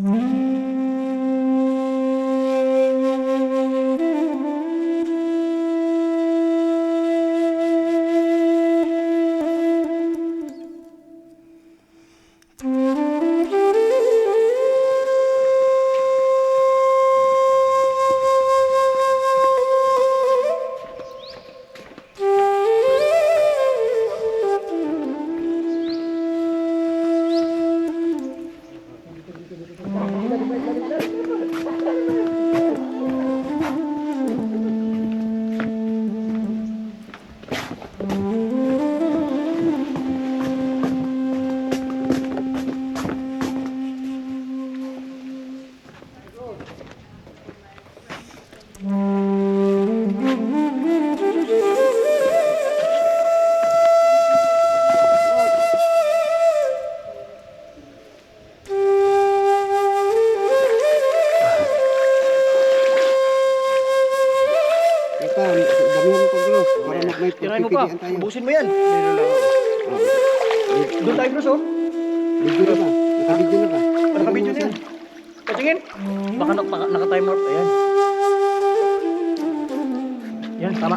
Mm-hmm. Ito, dami mo pag Gros. Para mag may Tirahin mo pa. pipilian tayo. Ubusin mo yan. Doon tayo, Bros, oh. Video na ba? Naka-video na ba? Nakabidyo na yan. Patingin. Baka nak naka, naka-time out. Ayan. Yan, tama.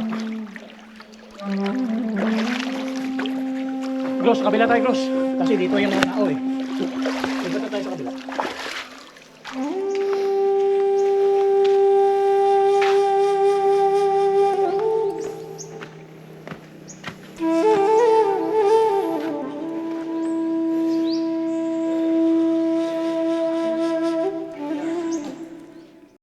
Gross, kabila tayo, Gross. Kasi dito yung mga tao eh. Jesus.